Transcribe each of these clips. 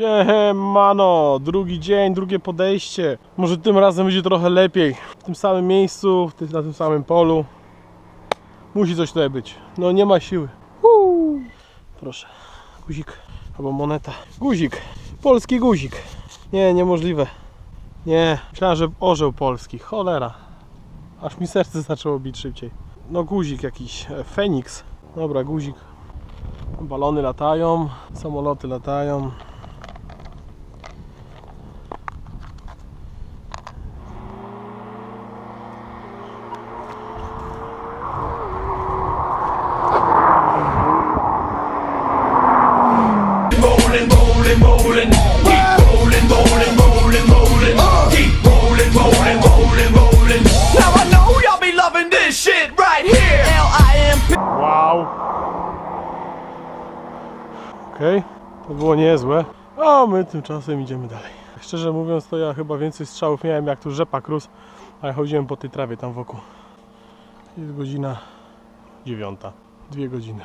Siemano, drugi dzień, drugie podejście. Może tym razem będzie trochę lepiej. W tym samym miejscu, na tym samym polu. Musi coś tutaj być. No nie ma siły. Uuu. Proszę, guzik albo moneta. Guzik, polski guzik. Nie, niemożliwe. Nie, myślałem, że orzeł polski. Cholera. Aż mi serce zaczęło bić szybciej. No guzik jakiś, e, Feniks. Dobra, guzik. Balony latają, samoloty latają. Okej, to było niezłe. A my tymczasem idziemy dalej. Szczerze mówiąc, to ja chyba więcej strzałów miałem jak tu rzepak rósł, ale chodziłem po tej trawie tam wokół. Jest godzina dziewiąta. Dwie godziny.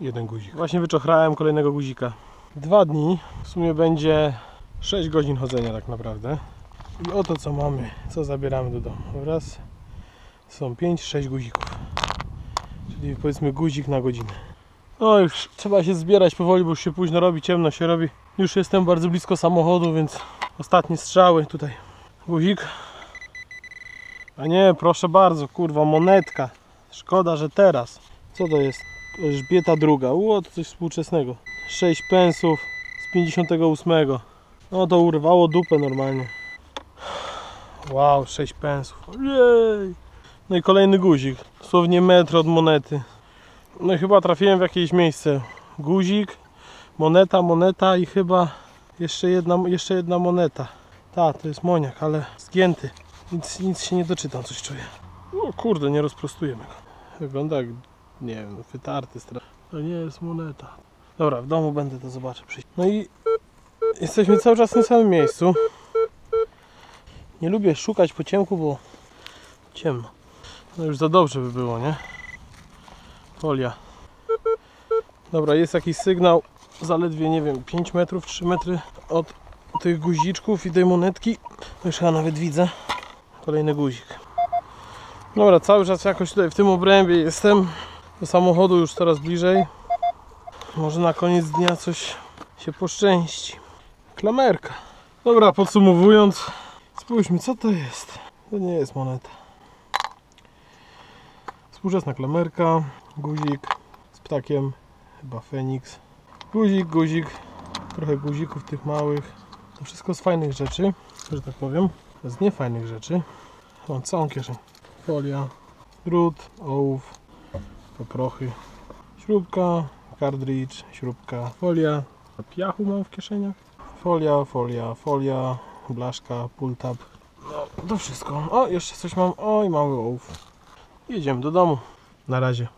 Jeden guzik. Właśnie wyczochrałem kolejnego guzika. Dwa dni. W sumie będzie 6 godzin chodzenia tak naprawdę. I oto co mamy, co zabieramy do domu. Raz, są 5-6 guzików. Czyli powiedzmy guzik na godzinę. No już trzeba się zbierać powoli, bo już się późno robi, ciemno się robi. Już jestem bardzo blisko samochodu, więc ostatnie strzały tutaj. Guzik. A nie, proszę bardzo, kurwa, monetka. Szkoda, że teraz. Co to jest? Elżbieta druga. Ło, to coś współczesnego. 6 pensów z 58. No to urwało dupę normalnie. Wow, 6 pensów. Ojej. No i kolejny guzik. Dosłownie metr od monety. No i chyba trafiłem w jakieś miejsce. Guzik, moneta, moneta i chyba jeszcze jedna, jeszcze jedna moneta. Ta, to jest moniak, ale zgięty. Nic, nic się nie doczytam, coś czuję. O kurde, nie rozprostujemy go. Wygląda jak, nie wiem, wytarty strasznie. To nie jest moneta. Dobra, w domu będę to zobaczę. No i jesteśmy cały czas w tym samym miejscu. Nie lubię szukać po ciemku, bo ciemno. No już za dobrze by było, nie? Folia. Dobra, jest jakiś sygnał. Zaledwie, nie wiem, 5 metrów, 3 metry od tych guziczków i tej monetki. No Już chyba nawet widzę. Kolejny guzik. Dobra, cały czas jakoś tutaj w tym obrębie jestem. Do samochodu już coraz bliżej. Może na koniec dnia coś się poszczęści. Klamerka. Dobra, podsumowując. Spójrzmy, co to jest. To nie jest moneta. Współczesna klamerka, guzik z ptakiem, chyba Feniks. Guzik, guzik, trochę guzików tych małych. To wszystko z fajnych rzeczy, że tak powiem. Z niefajnych rzeczy. Mam całą kieszeń. Folia, drut, ołów, poprochy, śrubka, kartridż, śrubka, folia. Piachu mam w kieszeniach. Folia, folia, folia, blaszka, pull-tab. No, to wszystko. O, jeszcze coś mam. Oj, mały ołów. Jedziemy do domu. Na razie.